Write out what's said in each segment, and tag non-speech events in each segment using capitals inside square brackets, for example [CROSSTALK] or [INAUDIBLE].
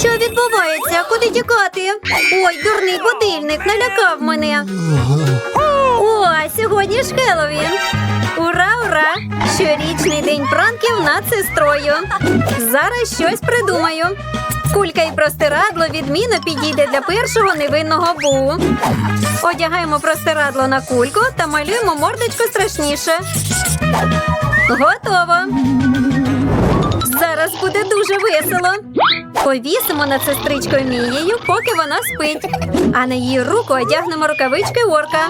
Що відбувається? Куди тікати? Ой, дурний будильник налякав мене. О, сьогодні ж Хеллоуін. Ура, ура! Щорічний день пранків над сестрою. Зараз щось придумаю. Кулька і простирадло відмінно підійде для першого невинного бу. Одягаємо простирадло на кульку та малюємо мордочку страшніше. Готово. Зараз буде дуже весело. Повісимо над сестричкою Мією, поки вона спить. А на її руку одягнемо рукавички орка.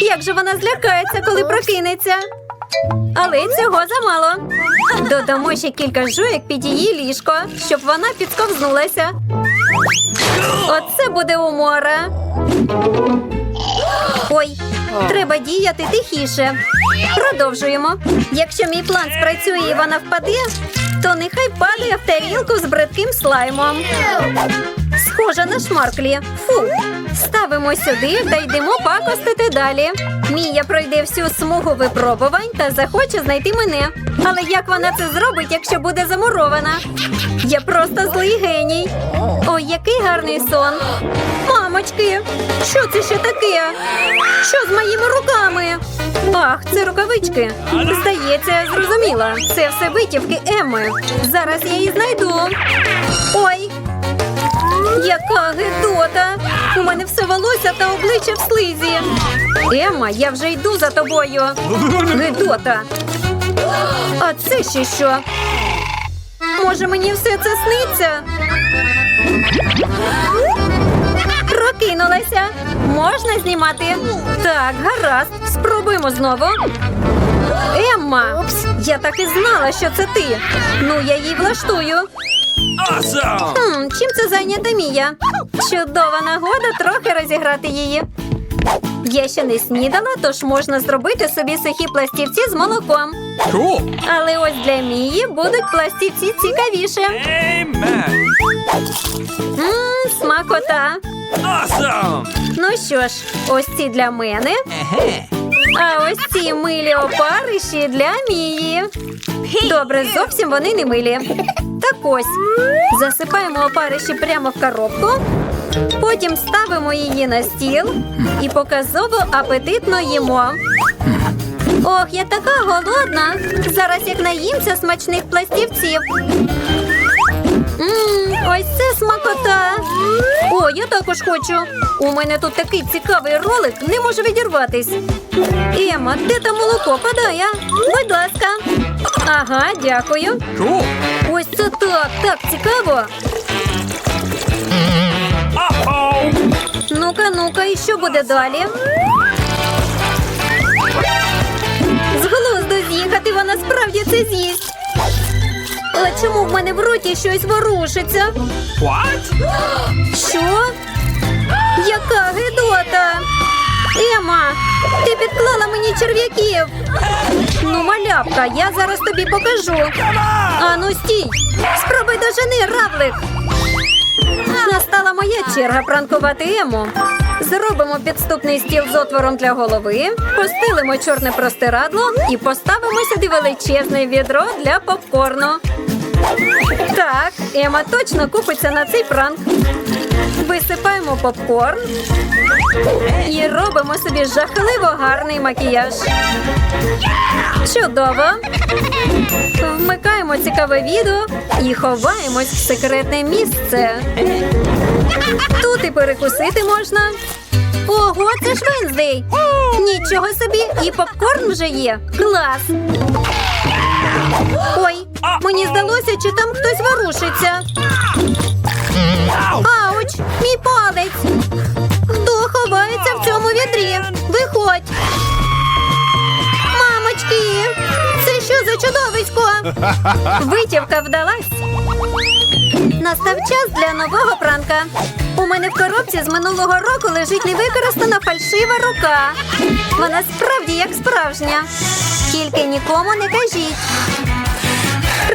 Як же вона злякається, коли прокинеться? Але цього замало. Додамо ще кілька жуєк під її ліжко, щоб вона підсковзнулася. Оце буде умора. Ой, треба діяти тихіше. Продовжуємо. Якщо мій план спрацює і вона впаде, то нехай падає в тарілку з бридким слаймом. Схожа на шмарклі. Фу. Ставимо сюди та йдемо пакостити далі. Мія пройде всю смугу випробувань та захоче знайти мене. Але як вона це зробить, якщо буде замурована? Я просто злий геній. Ой, який гарний сон. Мамочки, що це ще таке? Що з моїми руками? Ах, це рукавички. Здається, я зрозуміла. Це все витівки Емми. Зараз я її знайду. Ой, яка гидота! У мене все волосся та обличчя в слизі. Емма, я вже йду за тобою. Гидота. А це ще що? Може, мені все це сниться? Прокинулася. Можна знімати? Так, гаразд. Спробуємо знову. Емма, я так і знала, що це ти. Ну, я їй влаштую. Awesome! Хм, чим це зайнята Мія? Чудова нагода трохи розіграти її. Я ще не снідала, тож можна зробити собі сухі пластівці з молоком. Cool! Але ось для Мії будуть пластівці цікавіше. Amen! Смакота. Що ж, ось ці для мене. А ось ці милі опариші для Мії. Добре, зовсім вони не милі. Так ось. Засипаємо опариші прямо в коробку. Потім ставимо її на стіл і показово апетитно їмо. Ох, я така голодна. Зараз як наїмся смачних пластівців. Ось це смакота. О, я також хочу. У мене тут такий цікавий ролик, не можу відірватись. Ема, де там молоко падає? Будь ласка. Ага, дякую. Ось це так, так цікаво. Ну-ка, ну-ка, і що буде далі? З глузду з'їхати, вона справді це з'їсть. А чому в мене в роті щось ворушиться? What? Що? Яка гидота? Ема, ти підклала мені черв'яків. Ну, малявка, я зараз тобі покажу. Ану, стій! Спробуй дожени, равлик. Настала моя черга пранкувати Ему. Зробимо підступний стіл з отвором для голови, постелимо чорне простирадло і поставимо сюди величезне відро для попкорну. Так, Ема точно купиться на цей пранк. Висипаємо попкорн і робимо собі жахливо гарний макіяж. Чудово! Вмикаємо цікаве відео і ховаємось в секретне місце. Тут і перекусити можна. Ого, це ж Венздей! Нічого собі, і попкорн вже є. Клас! Ой, мені здалося, чи там хтось ворушиться. Ауч, мій палець. Хто ховається в цьому відрі? Виходь. Мамочки, це що за чудовисько? Витівка вдалась. Настав час для нового пранка. У мене в коробці з минулого року лежить невикористана фальшива рука. Вона справді як справжня. Тільки нікому не кажіть.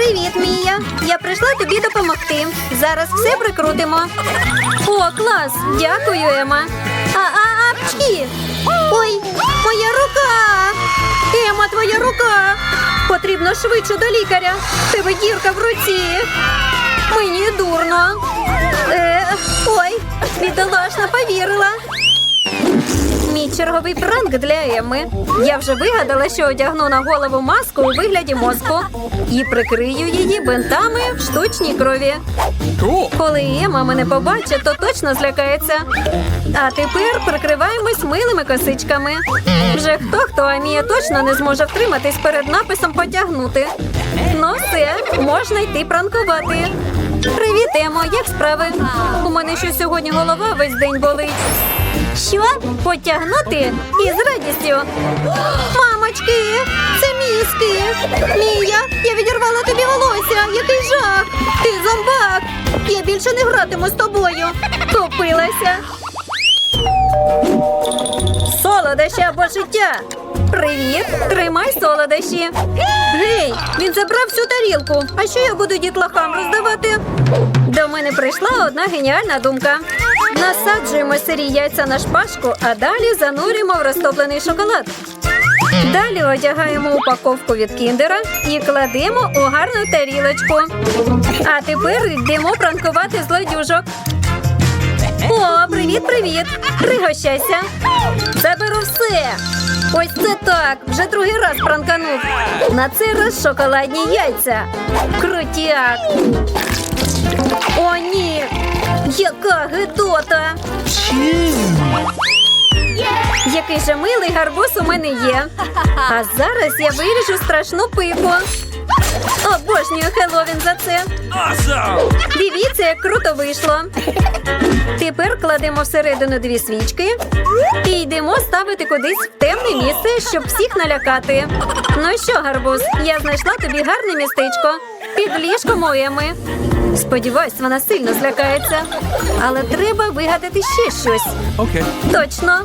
Привіт, Мія. Я прийшла тобі допомогти. Зараз все прикрутимо. О, клас! Дякую, Ема. А, а, апчки! Ой, моя рука! Ема, твоя рука! Потрібно швидше до лікаря. Тебе дірка в руці. Мені дурно. Е, ой, бідолашна повірила. Мій черговий пранк для Еми. Я вже вигадала, що одягну на голову маску у вигляді мозку і прикрию її бинтами в штучній крові. Коли Ема мене побачить, то точно злякається. А тепер прикриваємось милими косичками. Вже хто хто, а Мія точно не зможе втриматись перед написом потягнути. Ну все, можна йти пранкувати. Привіт, Емо, як справи? У мене що сьогодні голова весь день болить. Що? Потягнути? Із радістю. Мамочки, це мізки. Мія, я відірвала тобі волосся. Який жах. Ти зомбак. Я більше не гратиму з тобою. Купилася. Солодощі або життя. Привіт, тримай солодощі. Гей, він забрав всю тарілку. А що я буду дітлахам роздавати? До мене прийшла одна геніальна думка. Насаджуємо сирі яйця на шпажку, а далі занурюємо в розтоплений шоколад. Далі одягаємо упаковку від кіндера і кладемо у гарну тарілочку. А тепер йдемо пранкувати злодюжок. О, привіт, привіт! Пригощайся. Заберу все. Ось це так. Вже другий раз пранканув. На цей раз шоколадні яйця. Крутяк. О, ні. Яка гидота. Який же милий гарбуз у мене є. А зараз я виріжу страшну пику. Обожнюю Хеллоуін за це. Awesome. Дивіться, як круто вийшло. Тепер кладемо всередину дві свічки і йдемо ставити кудись в темне місце, щоб всіх налякати. Ну що, гарбуз, я знайшла тобі гарне містечко під ліжком у Еми. Сподіваюсь, вона сильно злякається. Але треба вигадати ще щось. Okay. Точно,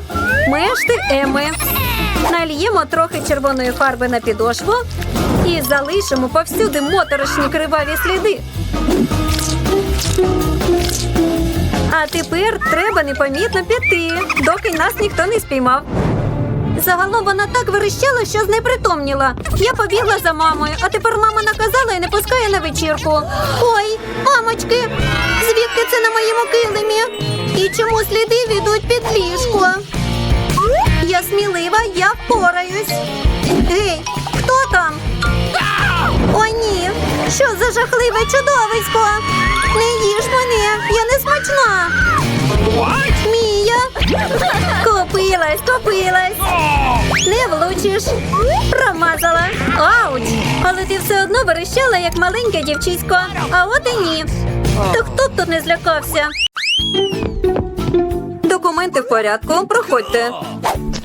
мешти Еми. Нальємо трохи червоної фарби на підошву і залишимо повсюди моторошні криваві сліди. А тепер треба непомітно піти, доки нас ніхто не спіймав. Загалом вона так верещала, що знепритомніла. Я побігла за мамою, а тепер мама наказала і не пускає на вечірку. Ой, мамочки, звідки це на моєму килимі? І чому сліди ведуть під ліжко? Я смілива, я впораюсь. Гей, хто там? О, ні! Що за жахливе чудовисько? Не їж мене, я не смачна. Мія. [LAUGHS] Купилась. Oh. Не влучиш. Промазала. Ауч! Але ти все одно верещала, як маленьке дівчисько. А от і ні. То хто б тут не злякався? Документи в порядку. Проходьте.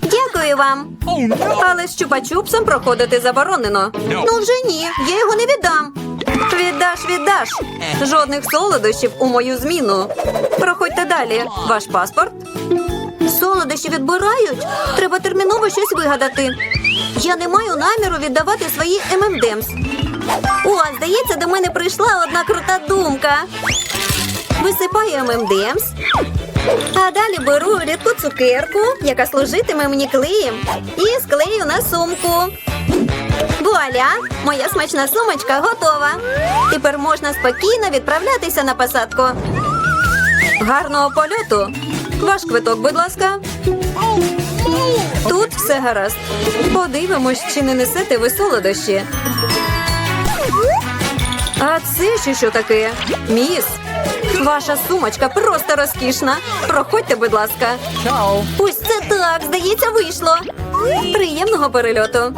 Дякую вам. Oh. Але з чупа-чупсом проходити заборонено. Ну вже ні, я його не віддам. Віддаш, віддаш. Жодних солодощів у мою зміну. Проходьте далі. Ваш паспорт. Солодощі відбирають. Треба терміново щось вигадати. Я не маю наміру віддавати свої ММДМС. О, здається, до мене прийшла одна крута думка. Висипаю ММДМС, а далі беру рідку цукерку, яка служитиме мені клеєм, і склею на сумку. Вуаля! Моя смачна сумочка готова. Тепер можна спокійно відправлятися на посадку. Гарного польоту. Ваш квиток, будь ласка. Тут все гаразд. Подивимось, чи не несете ви солодощі. А це ще що таке? Міс. Ваша сумочка просто розкішна. Проходьте, будь ласка. Ciao. Ось це так, здається, вийшло. Приємного перельоту.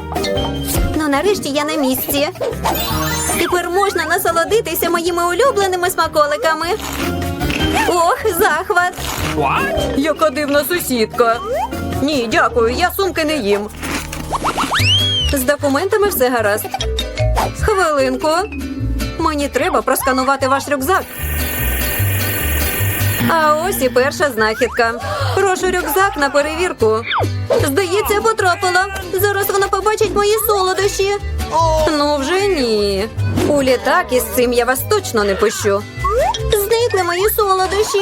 Ну, нарешті я на місці. Тепер можна насолодитися моїми улюбленими смаколиками. Ох, захват! Яка дивна сусідка. Ні, дякую, я сумки не їм. З документами все гаразд. Хвилинку. Мені треба просканувати ваш рюкзак. А ось і перша знахідка. Прошу рюкзак на перевірку. Здається, потрапила. Зараз вона побачить мої солодощі. Ну вже ні. У літак із цим я вас точно не пущу. Зникли мої солодощі.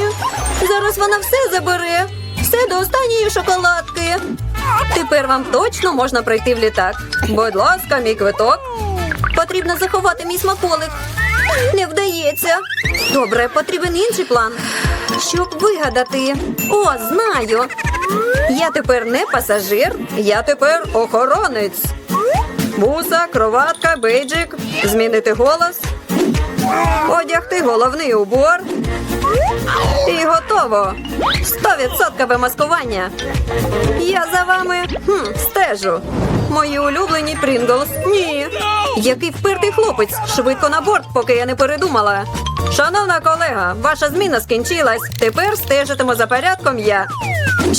Зараз вона все забере. Все до останньої шоколадки. Тепер вам точно можна пройти в літак. Будь ласка, мій квиток. Потрібно заховати мій смаколик. Не вдається. Добре, потрібен інший план. Щоб вигадати. О, знаю. Я тепер не пасажир, я тепер охоронець. Буса, кроватка, бейджик. Змінити голос. Одягти головний убор. І готово. Стовідсоткове маскування. Я за вами хм, стежу. Мої улюблені Прінглс. Ні. Який впертий хлопець. Швидко на борт, поки я не передумала. Шановна колега, ваша зміна скінчилась. Тепер стежитиму за порядком я.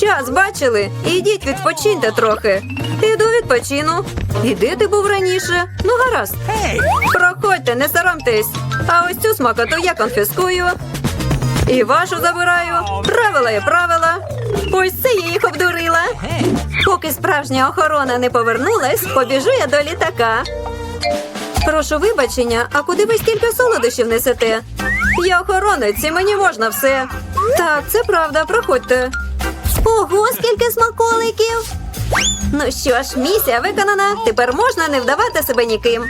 Час бачили? Ідіть відпочиньте трохи. Іду відпочину. І де ти був раніше? Ну гаразд. Проходьте, не соромтесь. А ось цю смакоту я конфіскую. І вашу забираю. Правила є правила. Ось це я їх обдурила. Поки справжня охорона не повернулась, побіжу я до літака. Прошу вибачення, а куди ви стільки солодощів несете? Я охоронець, і мені можна все. Так, це правда, проходьте. Ого, скільки смаколиків! Ну що ж, місія виконана. Тепер можна не вдавати себе ніким.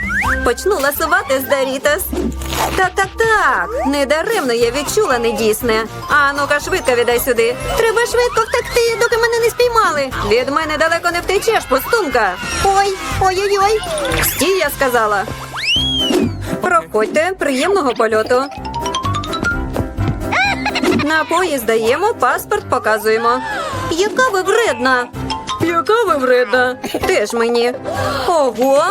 Почну ласувати з Дорітос. Так, так, так. Недаремно я відчула недійсне. А ну-ка, швидко віддай сюди. Треба швидко втекти, доки мене не спіймали. Від мене далеко не втечеш, пустунка. Ой, ой-ой-ой. Стій, я сказала. Проходьте, приємного польоту. На поїзд даємо, паспорт показуємо. Яка ви вредна? Яка ви вредна? Теж мені. Ого!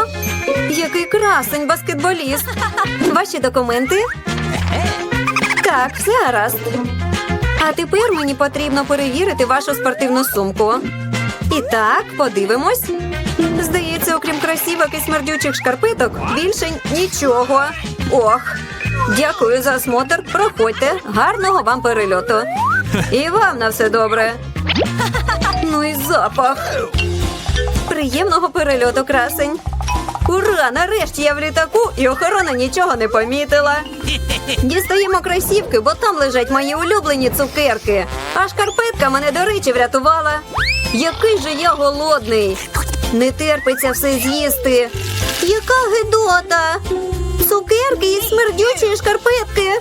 Який красень баскетболіст. Ваші документи? Так, все гаразд. А тепер мені потрібно перевірити вашу спортивну сумку. І так, подивимось. Здається, окрім красівок і смердючих шкарпеток, більше нічого. Ох. Дякую за осмотр. Проходьте. Гарного вам перельоту. І вам на все добре. Ну і запах. Приємного перельоту, красень. Ура! Нарешті я в літаку, і охорона нічого не помітила. Дістаємо красівки, бо там лежать мої улюблені цукерки. А шкарпетка мене, до речі, врятувала. Який же я голодний. Не терпиться все з'їсти. Яка гидота! Цукерки і смердючі шкарпетки.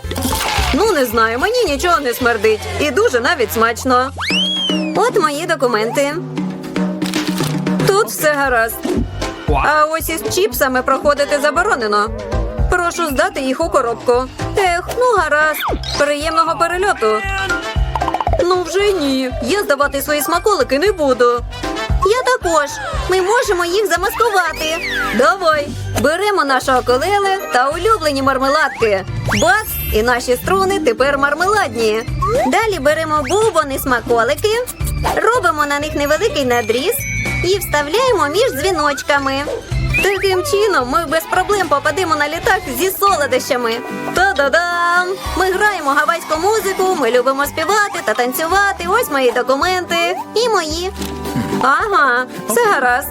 Ну, не знаю, мені нічого не смердить. І дуже навіть смачно. От мої документи. Тут все гаразд. А ось із чіпсами проходити заборонено. Прошу здати їх у коробку. Ех, ну гаразд. Приємного перельоту. Ну вже ні. Я здавати свої смаколики не буду. Я також. Ми можемо їх замаскувати. Давай. Беремо нашого колели та улюблені мармеладки. Бац! І наші струни тепер мармеладні. Далі беремо бубони смаколики, робимо на них невеликий надріз і вставляємо між дзвіночками. Таким чином ми без проблем попадемо на літак зі солодощами. Та-да-дам! Ми граємо гавайську музику, ми любимо співати та танцювати. Ось мої документи і мої. Ага, все гаразд.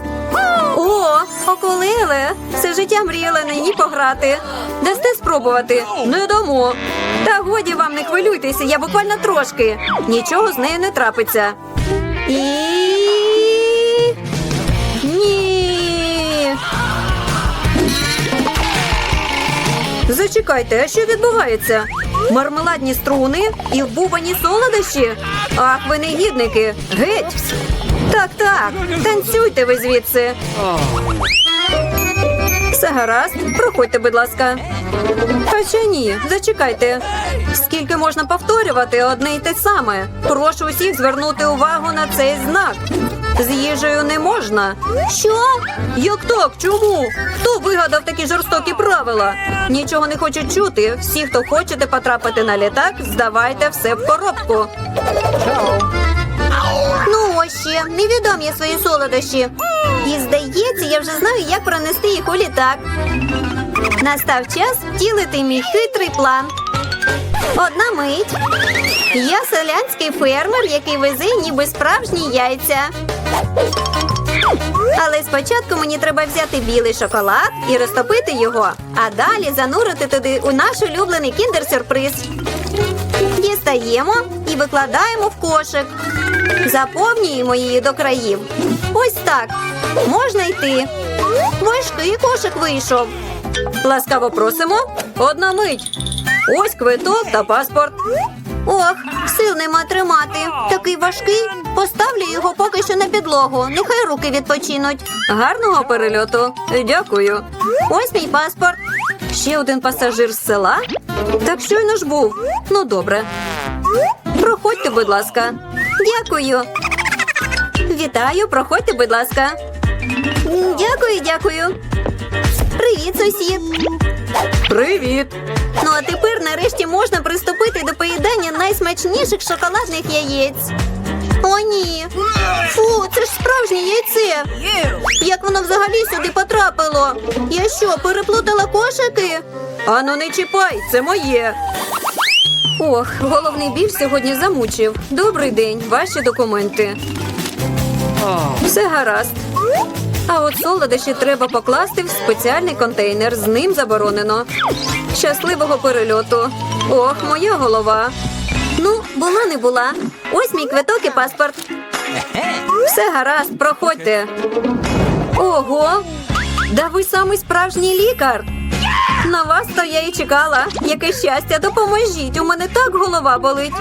О, околили. Все життя мріяла на ній пограти. Дасте спробувати? Не дамо. Та годі вам не хвилюйтеся, я буквально трошки. Нічого з нею не трапиться. І. Ні. Зачекайте, а що відбувається? Мармеладні струни і вбувані солодощі? Ах, ви негідники! Геть! Так, так, танцюйте ви звідси. Все гаразд, проходьте, будь ласка. Хоча ні, зачекайте. Скільки можна повторювати одне й те саме? Прошу усіх звернути увагу на цей знак. З їжею не можна. Що? Як так? Чому? Хто вигадав такі жорстокі правила? Нічого не хочу чути. Всі, хто хочете потрапити на літак, здавайте все в коробку. Ну ще, невідомі свої солодощі. І здається, я вже знаю, як пронести їх у літак. Настав час втілити мій хитрий план. Одна мить. Я селянський фермер, який везе ніби справжні яйця. Але спочатку мені треба взяти білий шоколад і розтопити його, а далі занурити туди у наш улюблений кіндер-сюрприз. Дістаємо і викладаємо в кошик. Заповнюємо її до країв. Ось так. Можна йти. Важкий кошик вийшов. Ласкаво просимо. одна мить. Ось квиток та паспорт. Ох, сил нема тримати. Такий важкий. Поставлю його поки що на підлогу. Нехай руки відпочинуть. Гарного перельоту. Дякую. Ось мій паспорт. Ще один пасажир з села. Так щойно ж був. Ну, добре. Проходьте, будь ласка. Дякую. Вітаю, проходьте, будь ласка. Дякую, дякую. Привіт, сусід. Привіт. Ну а тепер нарешті можна приступити до поїдання найсмачніших шоколадних яєць. О, ні. Фу, це ж справжнє яйце. Як воно взагалі сюди потрапило? Я що, переплутала кошики? Ану, не чіпай, це моє. Ох, головний біль сьогодні замучив. Добрий день, ваші документи. Все гаразд. А от солодощі треба покласти в спеціальний контейнер. З ним заборонено. Щасливого перельоту. Ох, моя голова. Ну, була не була. Ось мій квиток і паспорт. Все гаразд, проходьте. Ого! Да ви самий справжній лікар. На вас то я і чекала. Яке щастя, допоможіть. У мене так голова болить.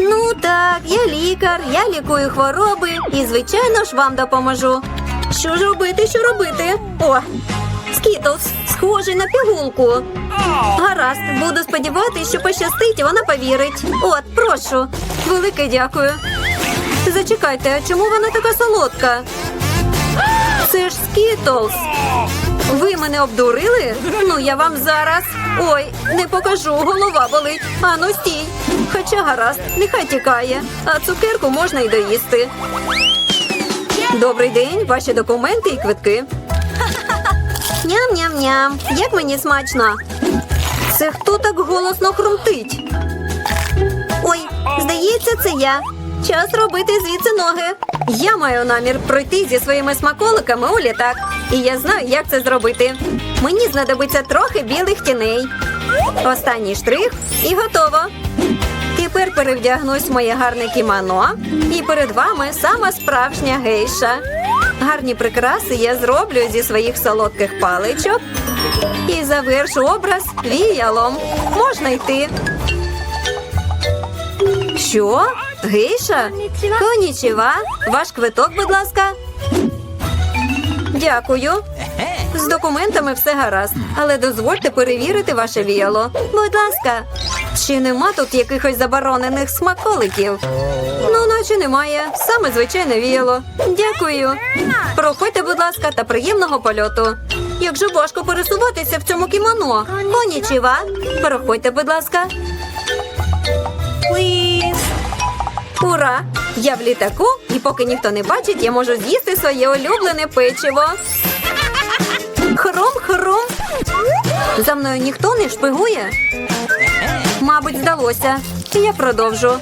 Ну так, я лікар, я лікую хвороби і, звичайно ж, вам допоможу. Що ж робити, що робити? О, скітлс, схожий на пігулку. Гаразд, буду сподіватися, що пощастить, вона повірить. От, прошу. Велике дякую. Зачекайте, а чому вона така солодка? Це ж скітлс. Ви мене обдурили? Ну, я вам зараз. Ой, не покажу, голова болить. Ану, стій. Хоча гаразд, нехай тікає, а цукерку можна й доїсти. Добрий день, ваші документи і квитки. [LAUGHS] Ням-ням-ням. Як мені смачно. Це хто так голосно хрумтить? Ой, здається, це я. Час робити звідси ноги. Я маю намір пройти зі своїми смаколиками у літак. І я знаю, як це зробити. Мені знадобиться трохи білих тіней. Останній штрих і готово. Тепер перевдягнусь в моє гарне кімоно, і перед вами сама справжня гейша. Гарні прикраси я зроблю зі своїх солодких паличок і завершу образ віялом. Можна йти. Що? Гейша? Конічева. Ваш квиток, будь ласка. Дякую. З документами все гаразд, але дозвольте перевірити ваше віяло. Будь ласка. Чи нема тут якихось заборонених смаколиків? Ну, наче немає. Саме звичайне віяло. Дякую. Проходьте, будь ласка, та приємного польоту. Як же важко пересуватися в цьому кімоно. Конічева. Проходьте, будь ласка. Ура! Я в літаку, і поки ніхто не бачить, я можу з'їсти своє улюблене печиво. Хром-хром. За мною ніхто не шпигує. Мабуть, здалося. Я продовжу.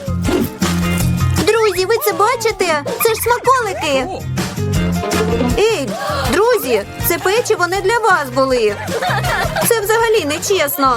Друзі, ви це бачите? Це ж смаколики. Ей, друзі, це печиво не для вас були. Це взагалі не чесно.